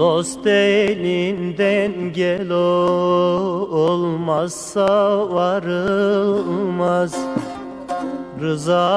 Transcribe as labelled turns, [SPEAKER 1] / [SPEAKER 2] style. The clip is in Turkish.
[SPEAKER 1] Dost elinden gel olmazsa varılmaz. Rıza